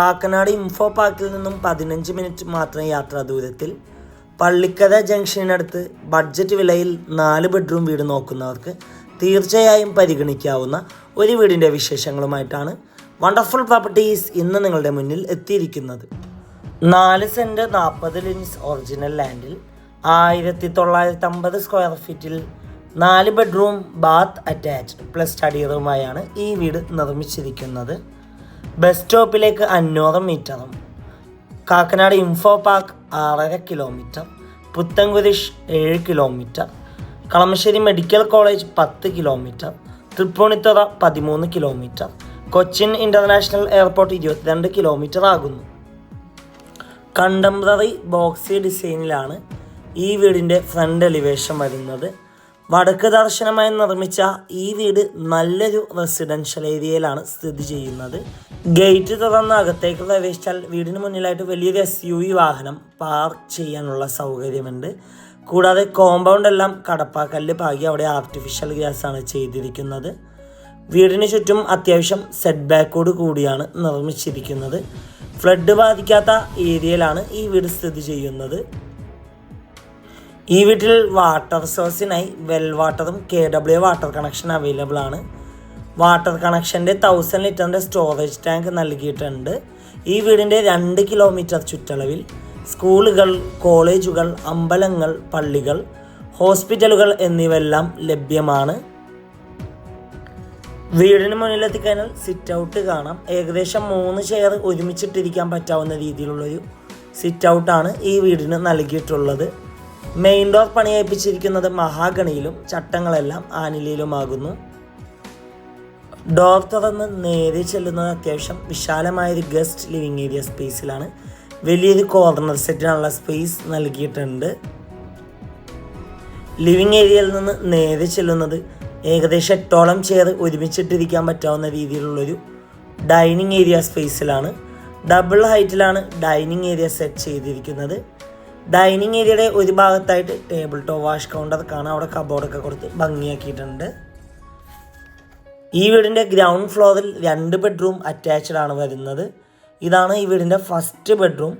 Kakkanad info പാർക്കിൽ നിന്നും പതിനഞ്ച് മിനിറ്റ് മാത്രം യാത്രാ ദൂരത്തിൽ പള്ളിക്കഥ ജംഗ്ഷനടുത്ത് ബഡ്ജറ്റ് വിലയിൽ നാല് ബെഡ്റൂം വീട് നോക്കുന്നവർക്ക് തീർച്ചയായും പരിഗണിക്കാവുന്ന ഒരു വീടിന്റെ വിശേഷങ്ങളുമായിട്ടാണ് വണ്ടർഫുൾ പ്രോപ്പർട്ടീസ് ഇന്ന് നിങ്ങളുടെ മുന്നിൽ എത്തിയിരിക്കുന്നത്. നാല് സെന്റ് നാൽപ്പത് ലിൻസ് ഒറിജിനൽ ലാൻഡിൽ ആയിരത്തി തൊള്ളായിരത്തി അമ്പത് സ്ക്വയർ ഫീറ്റിൽ നാല് bedroom bath attached plus study റൂമായാണ് ഈ വീട് നിർമ്മിച്ചിരിക്കുന്നത്. ബസ് സ്റ്റോപ്പിലേക്ക് അഞ്ഞൂറ് മീറ്ററും. കാക്കനാട് ഇൻഫോ പാർക്ക് ആറര കിലോമീറ്റർ പുത്തൻകുരിശ് ഏഴ് കിലോമീറ്റർ കളമശ്ശേരി മെഡിക്കൽ കോളേജ് പത്ത് കിലോമീറ്റർ തൃപ്പൂണിത്തുറ പതിമൂന്ന് കിലോമീറ്റർ കൊച്ചിൻ ഇന്റർനാഷണൽ എയർപോർട്ട് ഇരുപത്തിരണ്ട് കിലോമീറ്റർ ആകുന്നു. കണ്ടംപററി ബോക്സി ഡിസൈനിലാണ് ഈ വീടിന്റെ ഫ്രണ്ട് എലിവേഷൻ വരുന്നത്. വടക്ക് ദർശനമായി നിർമ്മിച്ച ഈ വീട് നല്ലൊരു റെസിഡൻഷ്യൽ ഏരിയയിലാണ് സ്ഥിതി ചെയ്യുന്നത്. ഗേറ്റ് തുറന്ന് അകത്തേക്ക് പ്രവേശിച്ചാൽ വീടിന് മുന്നിലായിട്ട് വലിയൊരു എസ് യു വി വാഹനം പാർക്ക് ചെയ്യാനുള്ള സൗകര്യമുണ്ട്. കൂടാതെ കോമ്പൗണ്ട് എല്ലാം കടപ്പാക്കല്ല് പാകി അവിടെ ആർട്ടിഫിഷ്യൽ ഗ്യാസ് ആണ് ചെയ്തിരിക്കുന്നത്. വീടിന് ചുറ്റും അത്യാവശ്യം സെറ്റ് ബാക്കോട് കൂടിയാണ് നിർമ്മിച്ചിരിക്കുന്നത്. ഫ്ലഡ് ബാധിക്കാത്ത ഏരിയയിലാണ് ഈ വീട് സ്ഥിതി ചെയ്യുന്നത്. ഈ വീട്ടിൽ വാട്ടർ സോഴ്സിനായി വെൽ വാട്ടറും K W water connection available ആണ്. വാട്ടർ കണക്ഷന്റെ തൗസൻഡ് ലിറ്ററിന്റെ സ്റ്റോറേജ് ടാങ്ക് നൽകിയിട്ടുണ്ട്. ഈ വീടിന്റെ രണ്ട് കിലോമീറ്റർ ചുറ്റളവിൽ സ്കൂളുകൾ കോളേജുകൾ അമ്പലങ്ങൾ പള്ളികൾ ഹോസ്പിറ്റലുകൾ എന്നിവയെല്ലാം ലഭ്യമാണ്. വീടിന് മുന്നിലെത്തിക്കഴിഞ്ഞാൽ സിറ്റ് ഔട്ട് കാണാം. ഏകദേശം മൂന്ന് ചെയർ ഒരുമിച്ചിട്ടിരിക്കാൻ പറ്റാവുന്ന രീതിയിലുള്ളൊരു സിറ്റ് ഔട്ടാണ് ഈ വീടിന് നൽകിയിട്ടുള്ളത്. മെയിൻ ഡോർ പണിയേൽപ്പിച്ചിരിക്കുന്നത് മഹാഗണിയിലും ചട്ടങ്ങളെല്ലാം ആനിലയിലുമാകുന്നു. ഡോർ തുറന്ന് നേരെ ചെല്ലുന്നത് അത്യാവശ്യം വിശാലമായൊരു ഗസ്റ്റ് ലിവിങ് ഏരിയ സ്പേസിലാണ്. വലിയൊരു കോർണർ സെറ്റിനുള്ള സ്പേസ് നൽകിയിട്ടുണ്ട്. ലിവിങ് ഏരിയയിൽ നിന്ന് നേരെ ചെല്ലുന്നത് ഏകദേശം എട്ടോളം ചെയർ ഒരുമിച്ചിട്ടിരിക്കാൻ പറ്റാവുന്ന രീതിയിലുള്ളൊരു ഡൈനിങ് ഏരിയ സ്പേസിലാണ്. ഡബിൾ ഹൈറ്റിലാണ് ഡൈനിങ് ഏരിയ സെറ്റ് ചെയ്തിരിക്കുന്നത്. ഡൈനിങ് ഏരിയയുടെ ഒരു ഭാഗത്തായിട്ട് ടേബിൾ ടോ വാഷ് കൗണ്ടർ കാണാം. അവിടെ കബോർഡൊക്കെ കൊടുത്ത് ഭംഗിയാക്കിയിട്ടുണ്ട്. ഈ വീടിന്റെ ഗ്രൗണ്ട് ഫ്ലോറിൽ രണ്ട് ബെഡ്റൂം അറ്റാച്ച്ഡ് ആണ് വരുന്നത്. ഇതാണ് ഈ വീടിന്റെ ഫസ്റ്റ് ബെഡ്റൂം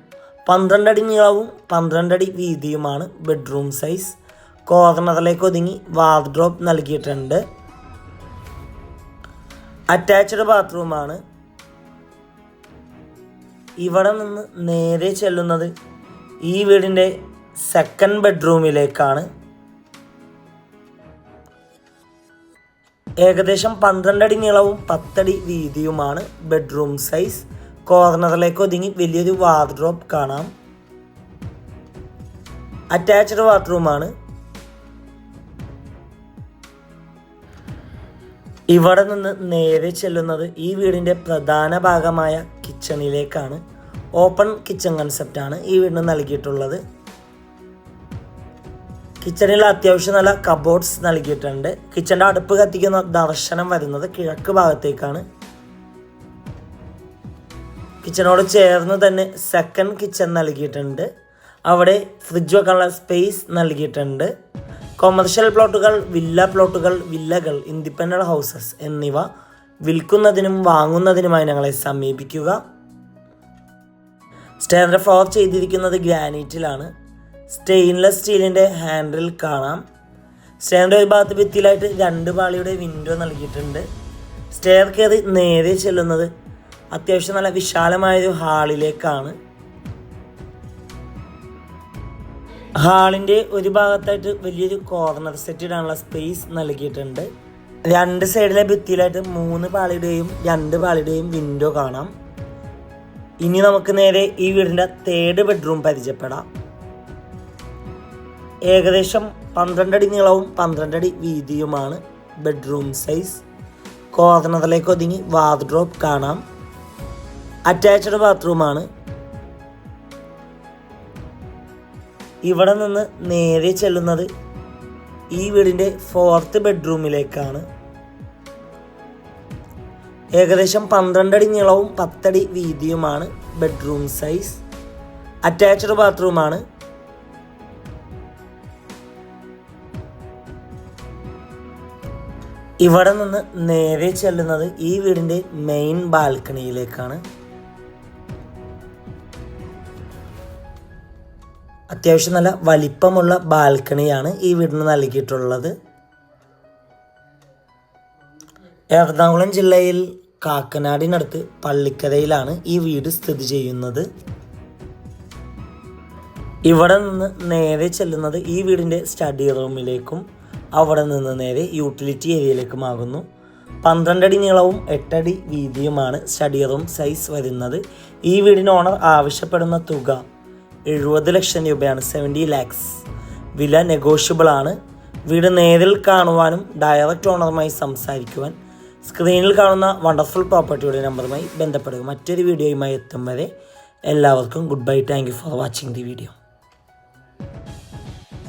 പന്ത്രണ്ട് അടി നീളവും പന്ത്രണ്ട് അടി വീതിയുമാണ് ബെഡ്റൂം സൈസ് കോർണറിലേക്ക് ഒതുങ്ങി വാർഡ്രോപ്പ് നൽകിയിട്ടുണ്ട്. അറ്റാച്ച്ഡ് ബാത്റൂമാണ് ഇവിടെ നിന്ന് നേരെ ചെല്ലുന്നത് ഈ വീടിന്റെ സെക്കൻഡ് ബെഡ്റൂമിലേക്കാണ് ഏകദേശം പന്ത്രണ്ടടി നീളവും പത്തടി വീതിയുമാണ് ബെഡ്റൂം സൈസ്. കോർണറിലേക്ക് ഒതുങ്ങി വലിയൊരു വാർഡ്രോപ്പ് കാണാം. അറ്റാച്ച്ഡ് ബാത്റൂമാണ്. ഇവിടെ നിന്ന് നേരെ ചെല്ലുന്നത് ഈ വീടിന്റെ പ്രധാന ഭാഗമായ കിച്ചണിലേക്കാണ്. ഓപ്പൺ കിച്ചൺ കൺസെപ്റ്റാണ് ഈ വീടിന് നൽകിയിട്ടുള്ളത്. കിച്ചണിൽ അത്യാവശ്യം നല്ല കബോർഡ്സ് നൽകിയിട്ടുണ്ട്. കിച്ചന്റെ അടുപ്പ് കത്തിക്കുന്ന ദർശനം വരുന്നത് കിഴക്ക് ഭാഗത്തേക്കാണ്. കിച്ചണോട് ചേർന്ന് തന്നെ സെക്കൻഡ് കിച്ചൺ നൽകിയിട്ടുണ്ട്. അവിടെ ഫ്രിഡ്ജ് വെക്കാനുള്ള സ്പേസ് നൽകിയിട്ടുണ്ട്. കൊമേർഷ്യൽ പ്ലോട്ടുകൾ വില്ല പ്ലോട്ടുകൾ വില്ലകൾ ഇൻഡിപെൻഡന്റ് ഹൗസസ് എന്നിവ വിൽക്കുന്നതിനും വാങ്ങുന്നതിനുമായി ഞങ്ങളെ സമീപിക്കുക. സ്റ്റെയറിന്റെ ഫ്ലോർ ചെയ്തിരിക്കുന്നത് ഗ്രാനൈറ്റിലാണ് സ്റ്റെയിൻലെസ് സ്റ്റീലിന്റെ ഹാൻഡിൽ കാണാം. സ്റ്റെയറിന്റെ ഒരു ഭാഗത്ത് ഭിത്തിയിലായിട്ട് രണ്ട് പാളിയുടെ വിൻഡോ നൽകിയിട്ടുണ്ട്. സ്റ്റെയർ കയറി നേരെ ചെല്ലുന്നത് അത്യാവശ്യം നല്ല വിശാലമായൊരു ഹാളിലേക്കാണ് ഹാളിന്റെ ഒരു ഭാഗത്തായിട്ട് വലിയൊരു കോർണർ സെറ്റ് ഇടാനുള്ള സ്പേസ് നൽകിയിട്ടുണ്ട്. രണ്ട് സൈഡിലെ ഭിത്തിയിലായിട്ട് മൂന്ന് പാളിയുടെയും രണ്ട് പാളിയുടെയും വിൻഡോ കാണാം. ഇനി നമുക്ക് നേരെ ഈ വീടിന്റെ തേർഡ് ബെഡ്റൂം പരിചയപ്പെടാം. ഏകദേശം പന്ത്രണ്ടടി നീളവും പന്ത്രണ്ടടി വീതിയുമാണ് ബെഡ്റൂം സൈസ്. കോർണറിലേക്ക് ഒതുങ്ങി വാർഡ്രോപ്പ് കാണാം. അറ്റാച്ച്ഡ് ബാത്റൂമാണ്. ഇവിടെ നിന്ന് നേരെ ചെല്ലുന്നത് ഈ വീടിന്റെ ഫോർത്ത് ബെഡ്റൂമിലേക്കാണ്. ഏകദേശം പന്ത്രണ്ടടി നീളവും പത്തടി വീതിയുമാണ് ബെഡ്റൂം സൈസ്. അറ്റാച്ച്ഡ് ബാത്റൂമാണ്. ഇവിടെ നിന്ന് നേരെ ചെല്ലുന്നത് ഈ വീടിന്റെ മെയിൻ ബാൽക്കണിയിലേക്കാണ്. അത്യാവശ്യം നല്ല വലിപ്പമുള്ള ബാൽക്കണിയാണ് ഈ വീടിന് നൽകിയിട്ടുള്ളത്. എറണാകുളം ജില്ലയിൽ കാക്കനാടിനടുത്ത് പള്ളിക്കരയിലാണ് ഈ വീട് സ്ഥിതി ചെയ്യുന്നത്. ഇവിടെ നിന്ന് നേരെ ചെല്ലുന്നത് ഈ വീടിന്റെ സ്റ്റഡി റൂമിലേക്കും അവിടെ നിന്ന് നേരെ യൂട്ടിലിറ്റി ഏരിയയിലേക്കുമാകുന്നു പന്ത്രണ്ടടി നീളവും എട്ടടി വീതിയുമാണ് സ്റ്റഡി റൂം സൈസ് വരുന്നത്. ഈ വീടിന് ഓണർ ആവശ്യപ്പെടുന്ന തുക എഴുപത് ലക്ഷം രൂപയാണ് സെവന്റി ലാക്സ് വില നെഗോഷ്യബിൾ ആണ്. വീട് നേരിൽ കാണുവാനും ഡയറക്റ്റ് ഓണറുമായി സംസാരിക്കുവാൻ സ്ക്രീനിൽ കാണുന്ന വണ്ടർഫുൾ പ്രോപ്പർട്ടിയുടെ നമ്പറുമായി ബന്ധപ്പെടുക. മറ്റൊരു വീഡിയോയുമായി എത്തും വരെ എല്ലാവർക്കും good bye thank for watching the video